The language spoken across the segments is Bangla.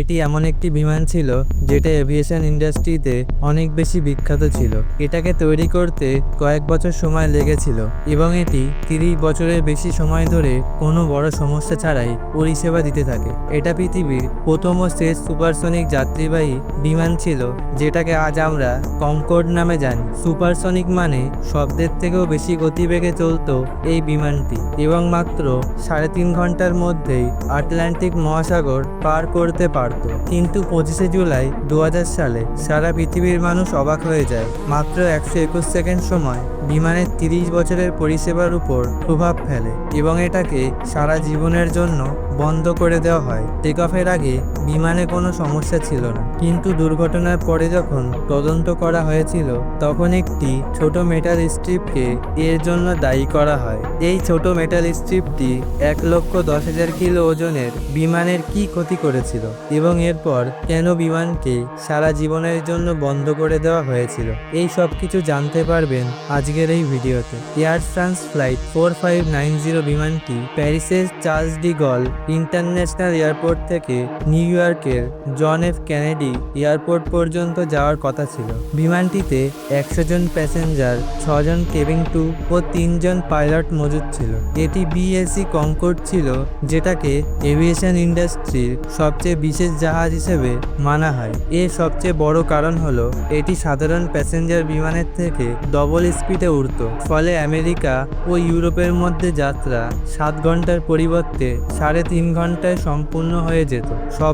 এটি এমন একটি বিমান ছিল যেটা এভিয়েশন ইন্ডাস্ট্রিতে অনেক বেশি বিখ্যাত ছিল। এটাকে তৈরি করতে কয়েক বছর সময় লেগেছিল এবং এটি তিরিশ বছরের বেশি সময় ধরে কোনো বড় সমস্যা ছাড়াই পরিষেবা দিতে থাকে। এটা পৃথিবীর প্রথম ও শেষ সুপারসনিক যাত্রীবাহী বিমান ছিল যেটাকে আজ আমরা কঙ্কর্ড নামে জানি। সুপারসনিক মানে শব্দের থেকেও বেশি গতিবেগে চলতো এই বিমানটি এবং মাত্র সাড়ে তিন ঘণ্টার মধ্যেই আটলান্টিক মহাসাগর পার করতে পারত কিন্তু পঁচিশে জুলাই দু হাজার সালে সারা পৃথিবীর মানুষ অবাক হয়ে যায়। মাত্র একশো একুশ সেকেন্ড সময় বিমানের তিরিশ বছরের পরিষেবার উপর প্রভাব ফেলে এবং এটাকে সারা জীবনের জন্য বন্ধ করে দেওয়া হয়। টেক অফের আগে বিমানে কোনো সমস্যা ছিল না। কিন্তু দুর্ঘটনার পরে যখন তদন্ত করা হয়েছিল, তখন একটি ছোট মেটাল স্ট্রিপকে এর জন্য দায়ী করা হয়। এই ছোট মেটাল স্ট্রিপটি এক লক্ষ দশ হাজার কিলো ওজনের বিমানের কি ক্ষতি করেছিল এবং এরপর কেন বিমানকে সারা জীবনের জন্য বন্ধ করে দেওয়া হয়েছিল, এই সব কিছু জানতে পারবেন আজকের এই ভিডিওতে। Air France flight four five nine zero বিমানটি প্যারিসের Charles de Gaulle international airport থেকে নিউ ইয়র্কের জন এফ কেনেডি এয়ারপোর্ট পর্যন্ত যাওয়ার কথা ছিল। বিমানটিতে একশো জন প্যাসেঞ্জার ছজন কেবিন টু ও তিনজন পাইলট মজুদ ছিল। এটি বিএসসি কঙ্কর্ড ছিল, যেটাকে এভিয়েশন ইন্ডাস্ট্রির সবচেয়ে বিশেষ জাহাজ হিসেবে মানা হয়। এর সবচেয়ে বড় কারণ হলো, এটি সাধারণ প্যাসেঞ্জার বিমানের থেকে ডবল স্পিডে উড়ত। ফলে আমেরিকা ও ইউরোপের মধ্যে যাত্রা সাত ঘণ্টার পরিবর্তে সাড়ে তিন ঘন্টায় সম্পূর্ণ হয়ে যেত।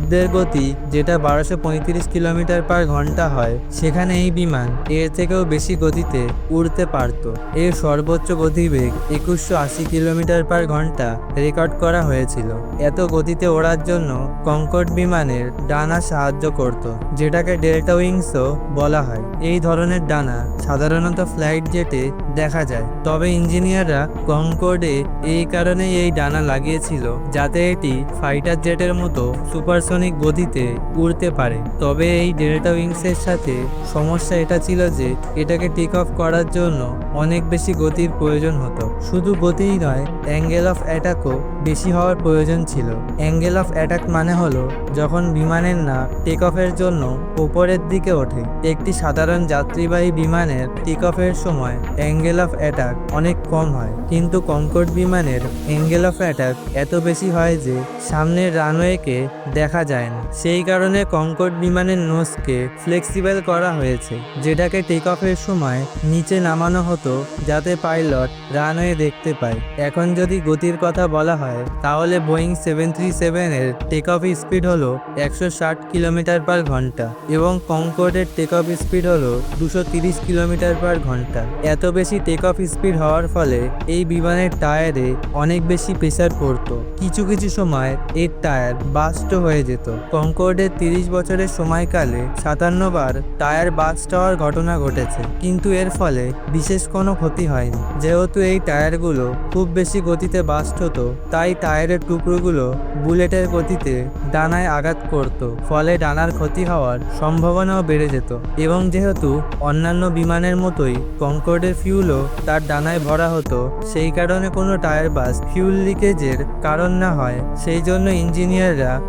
শব্দের গতি, যেটা বারোশো পঁয়ত্রিশ কিলোমিটার পার ঘণ্টা হয় সেখানে এই বিমান এর থেকেও বেশি গতিতে উড়তে পারত। এর সর্বোচ্চ গতিবেগ একুশশো আশি কিলোমিটার পার ঘণ্টা রেকর্ড করা হয়েছিল। এত গতিতে ওড়ার জন্য কঙ্কর্ড বিমানের ডানা সাহায্য করত, যেটাকে ডেল্টা উইংসও বলা হয়। এই ধরনের ডানা সাধারণত ফ্লাইট জেটে দেখা যায়, তবে ইঞ্জিনিয়াররা কঙ্কর্ডে এই কারণেই এই ডানা লাগিয়েছিল, যাতে এটি ফাইটার জেটের মতো সুপারসনিক গতিতে উড়তে পারে। তবে এই ডেল্টা উইংসের সাথে সমস্যা এটা ছিল যে এটাকে টেক অফ করার জন্য অনেক বেশি গতির প্রয়োজন হতো। শুধু গতিই নয় অ্যাঙ্গেল অফ অ্যাটাকও বেশি হওয়ার প্রয়োজন ছিল। অ্যাঙ্গেল অফ অ্যাটাক মানে হলো যখন বিমানের না টেক অফের জন্য উপরের দিকে ওঠে। একটি সাধারণ যাত্রীবাহী বিমানের টেক অফের সময় অ্যাঙ্গেল অফ অ্যাটাক অনেক কম হয়। কিন্তু কঙ্কর্ড বিমানের অ্যাঙ্গেল অফ অ্যাটাক এত বেশি হয় যে সামনের রানওয়েকে দেখা যায় না। সেই কারণে কঙ্কর্ড বিমানের নোজকে ফ্লেক্সিবল করা হয়েছে, যেটাকে টেক অফের সময় নিচে নামানো হতো যাতে পাইলট রানওয়ে দেখতে পায়। এখন যদি গতির কথা বলা হয়, তাহলে বোয়িং সেভেন থ্রি সেভেনের টেক অফ স্পিড হলো একশো ষাট কিলোমিটার পার ঘণ্টা এবং কঙ্কর্ডের টেক অফ স্পিড হলো দুশো তিরিশ কিলোমিটার পার ঘণ্টা। এত বেশি টেক অফ স্পিড হওয়ার ফলে এই বিমানের টায়ারে অনেক বেশি প্রেসার পড়তো। কিছু কিছু সময় এর টায়ার বাস্ট হয়ে যেত। কঙ্কর্ডের তিরিশ বছরের সময়কালে সাতান্ন বার টায়ার বাস্ট হওয়ার ঘটনা ঘটেছে। কিন্তু এর ফলে বিশেষ কোনো ক্ষতি হয়নি। যেহেতু এই টায়ারগুলো খুব বেশি গতিতে বাস্ট হতো, তাই টায়ারের টুকরোগুলো বুলেটের গতিতে ডানায় আঘাত করত। ফলে ডানার ক্ষতি হওয়ার সম্ভাবনাও বেড়ে যেত। এবং যেহেতু অন্যান্য বিমানের মতোই কঙ্কর্ডের ফিউলও তার ডানায় ভরা হতো, সেই কারণে কোনো টায়ার বাস ফিউল লিকেজের কারণ না হয়। সেই জন্য ইঞ্জিনিয়াররা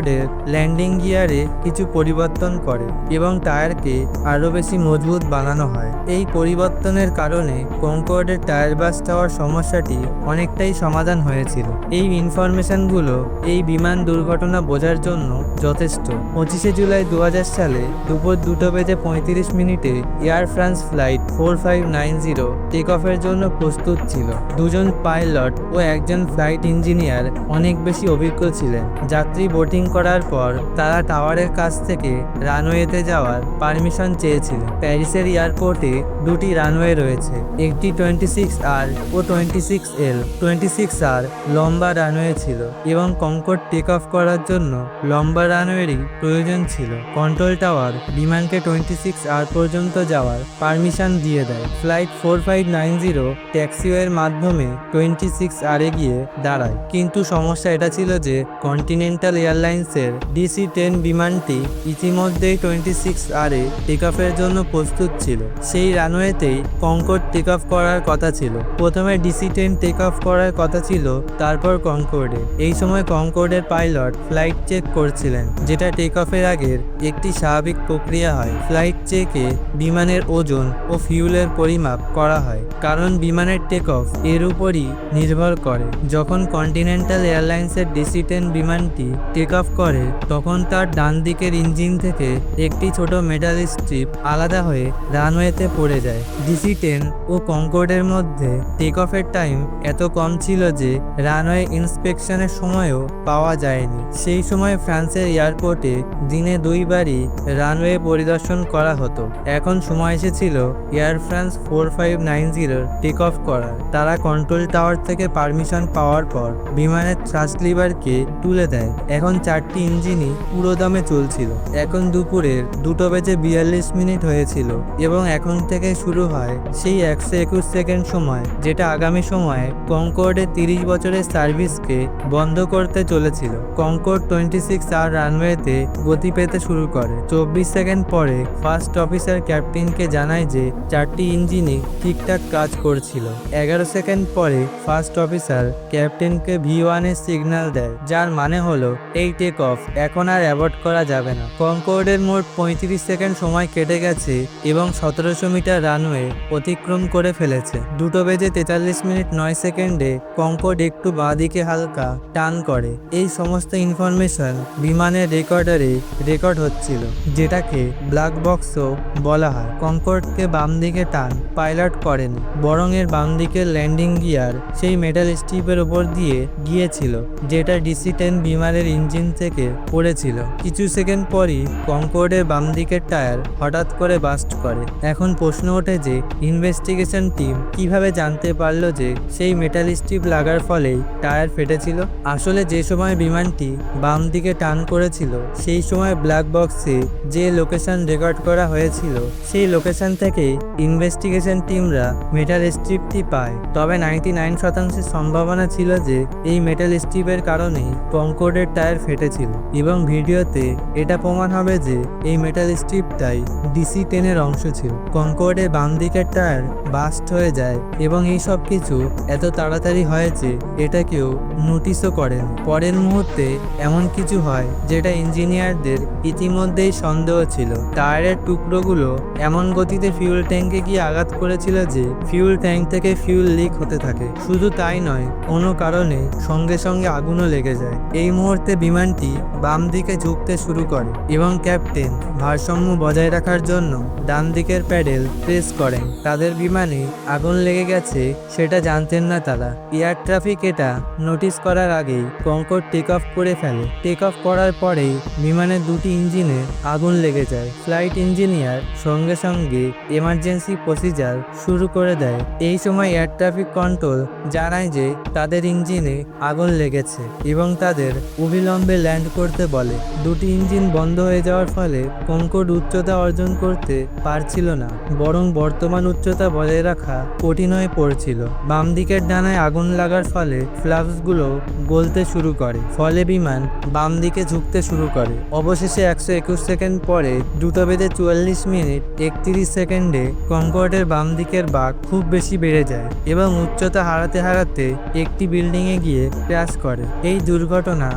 কঙ্কর্ডের ল্যান্ডিং গিয়ারে কিছু পরিবর্তন করে এবং টায়ারকে আরও বেশি মজবুত বানানো হয়। এই পরিবর্তনের কারণে কঙ্কর্ডের টায়ার বাস্ট হওয়ার সমস্যাটি অনেকটাই সমাধান হয়েছিল। এই ইনফরমেশনগুলো এই বিমান দুর্ঘটনা বোঝার জন্য যথেষ্ট। পঁচিশে জুলাই দু হাজার সালে দুপুর দুটো বেজে পঁয়ত্রিশ মিনিটে Air France flight four five nine zero take অফের জন্য প্রস্তুত ছিল। দুজন পাইলট ও একজন ফ্লাইট ইঞ্জিনিয়ার অনেক বেশি অভিজ্ঞ ছিলেন। যাত্রী বোটিং করার পর তারা টাওয়ারের কাছ থেকে রানওয়েতে যাওয়ার পারমিশন চেয়েছিল। প্যারিসের এয়ারপোর্টে দুটি রানওয়ে রয়েছে, একটি টোয়েন্টি সিক্স আর ও twenty six L. Twenty six R লম্বা রানওয়ে ছিল এবং কঙ্কট টেক অফ করার জন্য লম্বা রানওয়েরই প্রয়োজন ছিল। কন্ট্রোল টাওয়ার বিমানকে টোয়েন্টি সিক্স আর পর্যন্ত যাওয়ার পারমিশন দিয়ে দেয়। Flight four five nine zero ট্যাক্সিওয়ের মাধ্যমে টোয়েন্টি সিক্স আরে গিয়ে দাঁড়ায়। কিন্তু সমস্যা এটা ছিল যে কন্টিনেন্টাল এয়ারলাইন্সের ডিসি টেন বিমানটি ইতিমধ্যেই টোয়েন্টি সিক্স আরে টেক অফের জন্য প্রস্তুত ছিল। সেই রানওয়েতেই কঙ্কট টেক অফ করার কথা ছিল। প্রথমে ডিসি টেন টেক অফ করার কথা ছিল, তারপর কনকর্ডে এই সময় কনকর্ডের পাইলট ফ্লাইট চেক করছিলেন, যেটা টেক অফের আগের একটি স্বাভাবিক প্রক্রিয়া হয়। ফ্লাইট চেকে বিমানের ওজন ও ফিউলের পরিমাপ করা হয়, কারণ বিমানের টেক অফ এর উপরই নির্ভর করে। যখন কন্টিনেন্টাল এয়ারলাইন্সের ডিসি টেন বিমানটি টেক করে, তখন তার ডান দিকের ইঞ্জিন থেকে একটি ছোট মেটাল স্ট্রিপ আলাদা হয়ে রানওয়েতে পড়ে যায়। ডিসি টেন ও কনকর্ডের মধ্যে টেক অফের টাইম এত কম ছিল যে রানওয়ে ইন্সপেকশনের সময়ও পাওয়া যায়নি। সেই সময় ফ্রান্সের এয়ারপোর্টে দিনে দুইবারই রানওয়ে পরিদর্শন করা হতো। এখন সময় এসেছিল Air France four five nine জিরোর টেক অফ করার। তারা কন্ট্রোল টাওয়ার থেকে পারমিশন পাওয়ার পর বিমানের থ্রাস্ট লিভারকে তুলে দেয়। এখন চারটি ইঞ্জিনই পুরো দমে চলছিল। এখন দুপুরের দুটো বেজে বিয়াল্লিশ মিনিট হয়েছিল এবং এখন থেকে শুরু হয় সেই একশো একুশ সেকেন্ড সময়, যেটা আগামী সময়ে কঙ্কর্ডের তিরিশ বছরের সার্ভিসকে বন্ধ করতে চলেছিল। কঙ্কর্ড টোয়েন্টি সিক্স আর রানওয়েতে গতি পেতে শুরু করে। চব্বিশ সেকেন্ড পরে ফার্স্ট অফিসার ক্যাপ্টেনকে জানায় যে চারটি ইঞ্জিনই ঠিকঠাক কাজ করছিল। এগারো সেকেন্ড পরে ফার্স্ট অফিসার ক্যাপ্টেনকে ভি ওয়ানের সিগন্যাল দেয়, যার মানে হলো এই টেক অফ এখন আর অ্যাভয়েড করা যাবে না। কঙ্কর্ডের মোট পঁয়ত্রিশ সেকেন্ড সময় কেটে গেছে এবং সতেরোশো মিটার রানওয়ে অতিক্রম করে ফেলেছে। দুটো বেজে তেতাল্লিশ মিনিট নয় সেকেন্ডে কঙ্কর্ড একটু বাঁদিকে হালকা টান করে। এই সমস্ত ইনফরমেশন বিমানের রেকর্ডারে রেকর্ড হচ্ছিল, যেটাকে ব্ল্যাক বক্সও বলা হয়। কঙ্কর্ডকে বাম দিকে টান পাইলট করেন। বরং এর বাম দিকের ল্যান্ডিং গিয়ার সেই মেটাল স্ট্রিপের ওপর দিয়ে গিয়েছিল, যেটা ডিসি টেন বিমানের ইঞ্জিন থেকে পড়েছিল। কিছু সেকেন্ড পরই কঙ্কর্ডের বাম দিকের টায়ার হঠাৎ করে বাস্ট করে। এখন প্রশ্ন ওঠে যে, ইনভেস্টিগেশন টিম কীভাবে জানতে পারল যে সেই মেটাল স্ট্রিপ লাগার ফলেই টায়ার ফেটেছিল? আসলে যে সময় বিমানটি বাম দিকে টান করেছিল, সেই সময় ব্ল্যাক বক্সে যে লোকেশন রেকর্ড করা হয়েছিল, সেই লোকেশন থেকে ইনভেস্টিগেশন টিমরা মেটাল স্ট্রিপটি পায়। তবে নাইনটি নাইন শতাংশের সম্ভাবনা ছিল যে, এই মেটাল স্ট্রিপের কারণেই কঙ্কর্ডের টায়ার ফেটেছিল এবং ভিডিওতে এটা প্রমাণ হবে যে এই মেটাল স্ট্রিপটাই ডিসি টেনের অংশ ছিল। কঙ্কর্ডের বাম দিকের টায়ার বাস্ট হয়ে যায় এবং এই সব কিছু এত তাড়াতাড়ি হয় যে এটা কেউ নোটিশও করেন পরের মুহূর্তে এমন কিছু হয় যেটা ইঞ্জিনিয়ারদের ইতিমধ্যেই সন্দেহ ছিল। টায়ারের টুকরোগুলো এমন গতিতে ফিউল ট্যাঙ্কে গিয়ে আঘাত করেছিল যে ফিউল ট্যাঙ্ক থেকে ফিউল লিক হতে থাকে। শুধু তাই নয়, কোনো কারণে সঙ্গে সঙ্গে আগুনও লেগে যায়। এই মুহূর্তে বিমানটি বাম দিকে ঝুঁকতে শুরু করে এবং ক্যাপ্টেন ভারসাম্য বজায় রাখার জন্য ডান দিকের প্যাডেল প্রেস করেন। তাদের বিমানে আগুন লেগে গেছে সেটা জানতেন না তারা। এয়ার ট্রাফিক এটা নোটিস করার আগেই কঙ্কর টেক অফ করে ফেলে। টেক অফ করার পরেই বিমানের দুটি ইঞ্জিনে আগুন লেগে যায়। ফ্লাইট ইঞ্জিনিয়ার সঙ্গে সঙ্গে এমার্জেন্সি প্রসিজার শুরু করে দেয়। এই সময় এয়ার ট্রাফিক কন্ট্রোল জানায় যে তাদের ইঞ্জিনে আগুন লেগেছে এবং তাদের অবিলম্বে ল্যান্ড করতে বলে। দুটি ইঞ্জিন বন্ধ হয়ে যাওয়ার ফলে কঙ্কর উচ্চতা অর্জন করতে পারছিল না, বরং বর্তমান উচ্চতা বজায় রাখা কঠিন হয়ে পড়ছিল। বাম দিকের ডানায় আগুন লাগার ফলে ফ্লাপসগুলো গলতে শুরু করে, ফলে বিমান বাম দিকে ঝুঁকতে শুরু করে। অবশেষে একশো একুশ সেকেন্ড পরে দুটো বেঁধে চুয়াল্লিশ মিনিট একত্রিশ সেকেন্ডে কঙ্কর্ডের বাম দিকের বাঘ খুব বেশি বেড়ে যায় এবং উচ্চতা হারাতে হারাতে একটি বিল্ডিংয়ে গিয়ে ক্র্যাশ করে। এই দুর্ঘটনা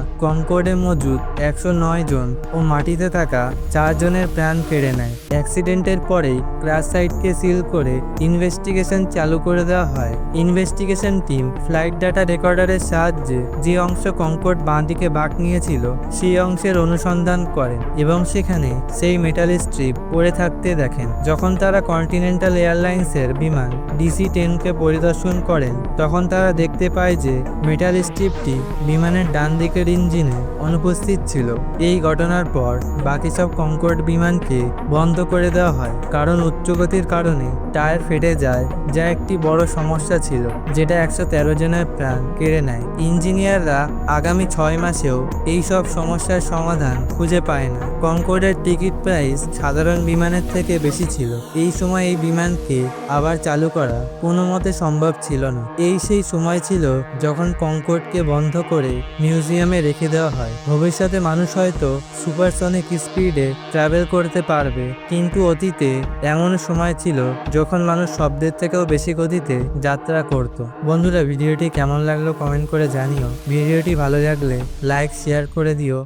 কঙ্কর্ডে মজুদ একশো নয় জন ও মাটিতে থাকা চারজনের প্রাণ কেড়ে নেয়। অ্যাক্সিডেন্টের পরেই ক্রাশ সাইটকে সিল করে ইনভেস্টিগেশন চালু করে দেওয়া হয়। ইনভেস্টিগেশন টিম ফ্লাইট ডাটা রেকর্ডারের সাহায্যে যে অংশ কঙ্কর্ড বাঁ দিকে বাঁক নিয়েছিল, সেই অংশের অনুসন্ধান করেন এবং সেখানে সেই মেটাল স্ট্রিপ পড়ে থাকতে দেখেন। যখন তারা কন্টিনেন্টাল এয়ারলাইন্সের বিমান ডিসি টেনকে পরিদর্শন করেন, তখন তারা দেখতে পায় যে মেটাল স্ট্রিপটি বিমানের ডান দিকের ইঞ্জিনে অনুপস্থিত ছিল। এই ঘটনার পর বাকি সব কঙ্কর্ড বিমানকে বন্ধ করে দেওয়া হয়। কারণ উচ্চগতির কারণে টায়ার ফেটে যায়, যা একটি বড় সমস্যা ছিল, যেটা একশো তেরো জনের প্রাণ কেড়ে নেয়। ইঞ্জিনিয়াররা আগামী ছয় মাসেও এই সব সমস্যার সমাধান খুঁজে পায় না। কঙ্কর্ডের টিকিট প্রাইস সাধারণ বিমানের থেকে বেশি ছিল। এই সময় এই বিমানকে আবার চালু করা কোনো মতে সম্ভব ছিল না। এই সেই সময় ছিল যখন কঙ্কর্ডকে বন্ধ করে মিউজিয়ামে রেখে দেওয়া হয়। ভবিষ্যতে মানুষ হয়তো সুপারসনিক স্পিডে ট্রাভেল করতে পারবে। কিন্তু অতীতে এমন সময় ছিল যখন মানুষ শব্দের থেকেও বেশি গতিতে যাত্রা করত। বন্ধুরা, ভিডিওটি কেমন লাগল কমেন্ট করে জানিও। ভিডিওটি ভালো লাগলে লাইক, শেয়ার করে দিও।